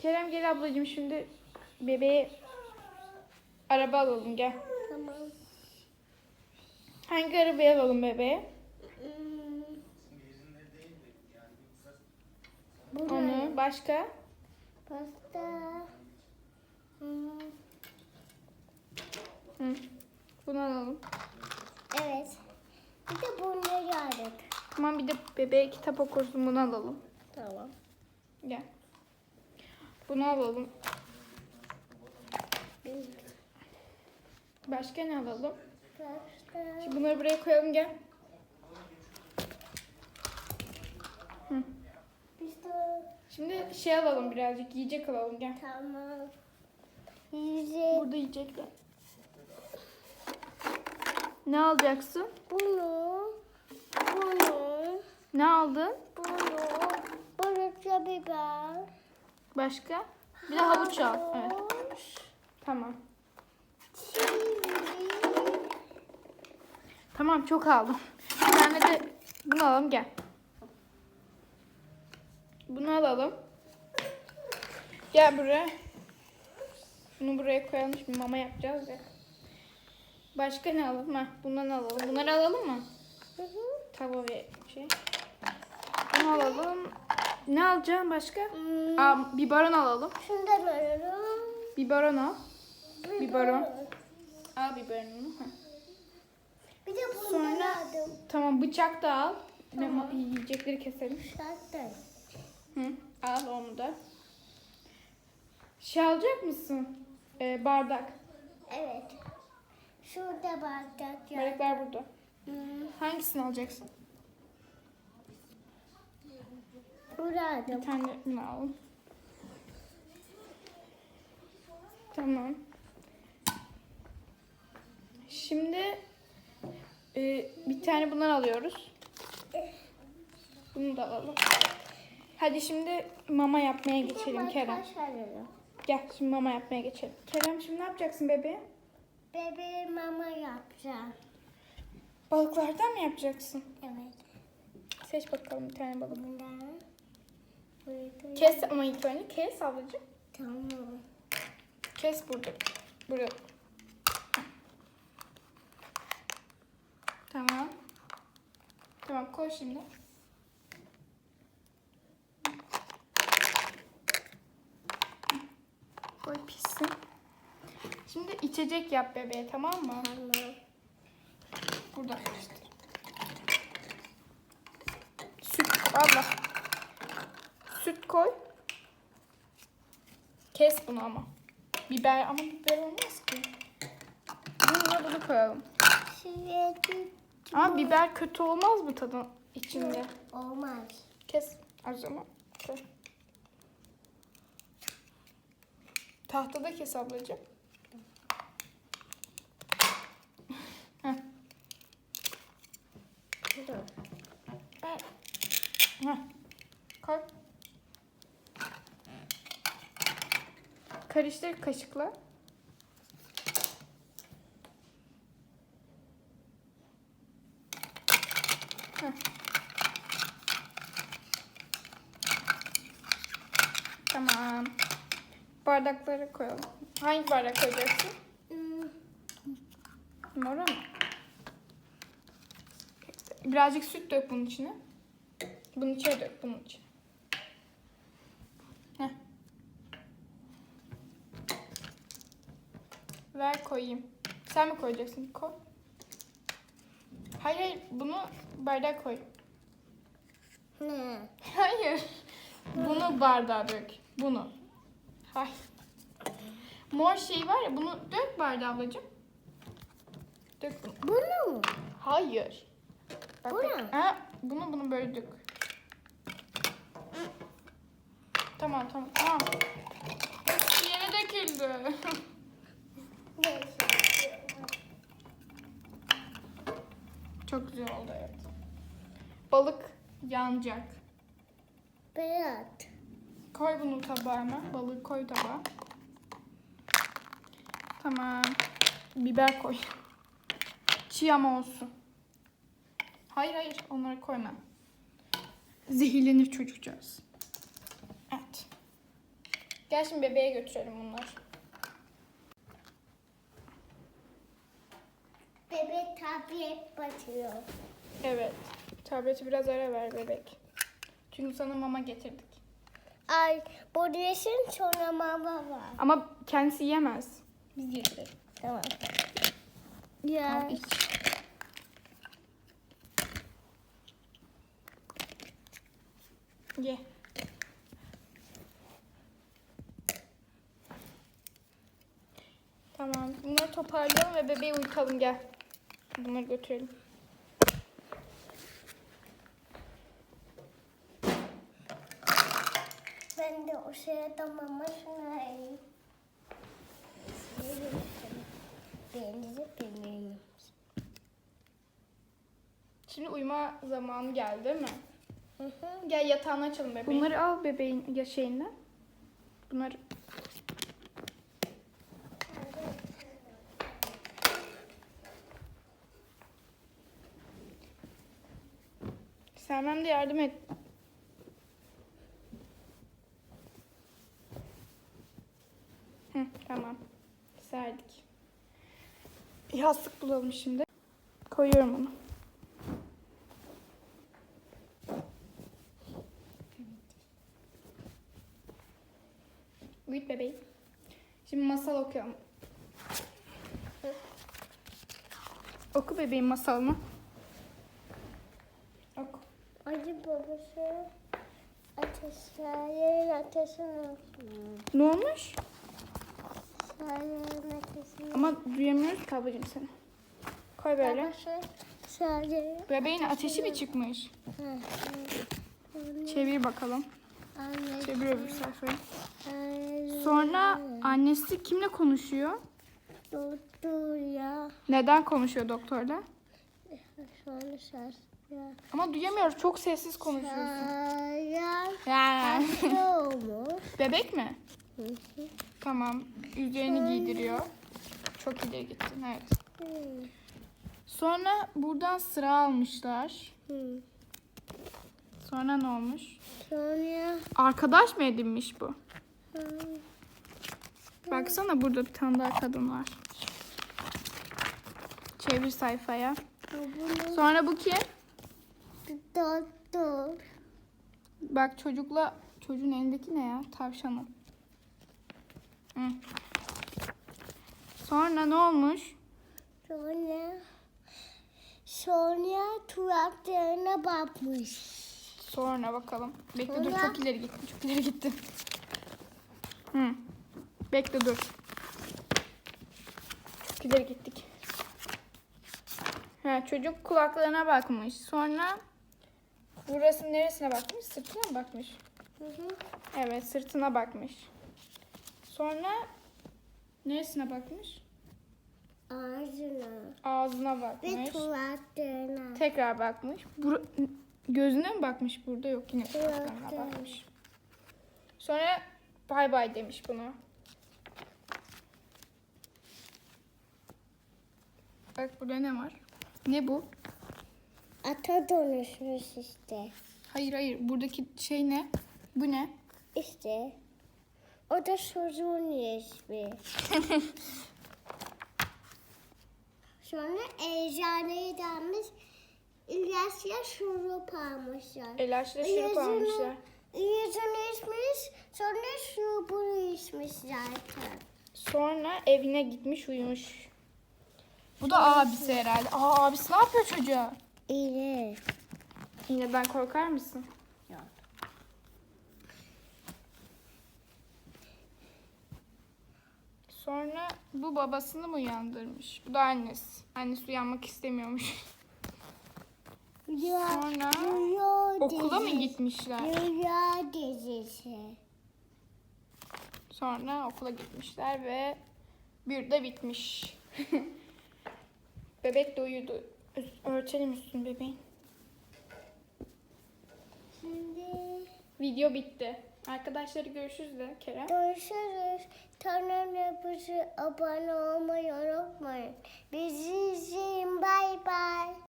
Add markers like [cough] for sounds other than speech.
Kerem gel ablacığım şimdi bebeğe araba alalım gel. Tamam. Hangi arabayı alalım bebeğe? Hmm. Onu başka? Pasta. Hmm. Hı. Bunu alalım. Evet. Bir de bunları aldık. Tamam bir de bebeğe kitap okursun bunu alalım. Tamam. Gel. Bunu alalım. Başka ne alalım? Pasta. Şimdi bunları buraya koyalım gel. Hı. Şimdi şey alalım birazcık yiyecek alalım gel. Tamam. Yüzük. Burada yiyecekler. Ne alacaksın? Bunu. Bunu. Ne aldın? Bunu. Balıklı biber. Başka? Bir de havuç al. Evet. Tamam. Tamam çok aldım. Bir tane de bunu alalım gel. Bunu alalım. Gel buraya. Bunu buraya koyalım şimdi mama yapacağız ya. Başka ne alalım? Ha, bundan alalım. Bunları alalım mı? Hı hı. Tava ve şey. Bunu alalım. Ne alacağım başka? Hmm. Aa, biberon alalım. Şundan alalım. Biberon al. Biberon. Biber. Al biberonunu. Ha. Bir de bundan Sonra- aldım. Tamam bıçak da al. Ne ma- yiyecekleri keselim. Zaten. Hı, al onu da. Şey alacak mısın? Ee, bardak. Evet. Şurada bardak. Bardaklar burada. Hmm. Hangisini alacaksın? Bir tane bunu alalım. Tamam. Şimdi e, bir tane bundan alıyoruz. Bunu da alalım. Hadi şimdi mama yapmaya geçelim Kerem. Gel şimdi mama yapmaya geçelim. Kerem şimdi ne yapacaksın bebeğe? Bebeğe mama yapacağım. Balıklardan mı yapacaksın? Evet. Seç bakalım bir tane balık. Bundan. Burada. Kes ama ilk önce kes ablacığım. Tamam. Kes burada. Burada. Tamam. Tamam koy şimdi. Koy pişsin. Şimdi içecek yap bebeğe tamam mı? Tamam. Burada karıştır. Süt valla. Süt koy. Kes bunu ama. Biber ama biber olmaz ki. Bununla bunu koyalım. Ama biber kötü olmaz mı tadı içinde? olmaz. Kes zaman. Koy. Tahtada kes ablacığım. [laughs] Heh. Heh. Koy. Karıştır kaşıkla. Heh. Tamam. Bardakları koyalım. Hangi bardak koyacaksın? Hmm. Mora mı? Birazcık süt dök bunun içine. Bunun içine dök bunun içine. Ver koyayım. Sen mi koyacaksın? Koy. Hayır hayır bunu bardağa koy. Ne? [laughs] Hayır. Bunu bardağa dök. Bunu. Hayır. Mor şey var ya bunu dök bardağa ablacığım. Dök bunu. Bunu mu? Hayır. Bak, Bu bak. Ha, bunu bunu böyle dök. Tamam tamam tamam. Yere döküldü. [laughs] Çok güzel oldu evet. Balık yanacak. Beyaz. Koy bunu tabağına. Balığı koy tabağa. Tamam. Biber koy. Çiğ ama olsun. Hayır hayır onları koyma. Zehirlenir çocukcağız. Evet. Gel şimdi bebeğe götürelim bunları. Bebek tablet batıyor. Evet. Tableti biraz ara ver bebek. Çünkü sana mama getirdik. Ay bu resim sonra mama var. Ama kendisi yiyemez. Biz yedirelim. Tamam. Al Ya. iç. Ye. Tamam. Bunları toparlayalım ve bebeği uyutalım gel. Bunları götürelim. Ben de o sırada mama sunayım. Benzi benim. Şimdi uyuma zamanı geldi değil mi? Hı hı. Gel yatağını açalım bebeğin. Bunları al bebeğin ya şeyinden. Bunları Sermem de yardım et. Hı, tamam. Serdik. Yastık bulalım şimdi. Koyuyorum onu. Uyut bebeği. Şimdi masal okuyalım. Oku bebeğin masalını. Oku. Acı babası ateşlerin ateşini olsun. Ne olmuş? Sarıların ateşini Ama duyamıyoruz ki ablacığım seni. Koy böyle. Babası sarıların Bebeğin ateşi mi çıkmış? Çevir bakalım. Çevir öbür sayfayı. Sonra annesi kimle konuşuyor? Doktor ya. Neden konuşuyor doktorla? Sonra ya. Ama duyamıyoruz. Çok sessiz konuşuyorsun. Ya. Bebek mi? Tamam. Üzerini giydiriyor. Çok ileri gittin. Evet. Sonra buradan sıra almışlar. Sonra ne olmuş? Sonra Arkadaş mı edinmiş bu? Baksana burada bir tane daha kadın var. Çevir sayfaya. Sonra bu kim? Bak çocukla çocuğun elindeki ne ya? Tavşanı. Hı. Sonra ne olmuş? Sonra sonra tuvaletlerine bakmış. Sonra bakalım. Bekle dur Sonra- çok ileri gittin. Çok ileri gittin. Hı. Bekle dur. Çok ileri gittik. Ha, çocuk kulaklarına bakmış. Sonra burası neresine bakmış? Sırtına mı bakmış? Hı hı. Evet sırtına bakmış. Sonra neresine bakmış? Ağzına Ağzına ve bakmış. tuvaletlerine. Tekrar bakmış. Bur- gözüne mi bakmış burada? Yok yine kulaklarına Kulaklarına. bakmış. Sonra bay bay demiş buna. Bak burada ne var? Ne bu? Ata dönüşmüş işte. Hayır hayır buradaki şey ne? Bu ne? İşte. O da çocuğun ismi. [laughs] Sonra eczaneye gelmiş. İlaçla şurup almışlar. Elaşla şurup almışlar. Yüzünü içmiş. Sonra şurubunu içmiş zaten. Sonra evine gitmiş uyumuş. Bu da abisi herhalde. Aa abisi ne yapıyor çocuğa? İyi. İğneden korkar mısın? Yok. Sonra bu babasını mı uyandırmış? Bu da annesi. Annesi uyanmak istemiyormuş. Sonra okula mı gitmişler? Rüya dizisi. Sonra okula gitmişler ve bir de bitmiş. [laughs] Bebek de uyudu. Üst- Örtelim üstünü bebeğin. Şimdi Video bitti. Arkadaşları görüşürüz de Kerem. görüşürüz. Kanalımıza abone olmayı unutmayın. Bizi izleyin. Bay bay.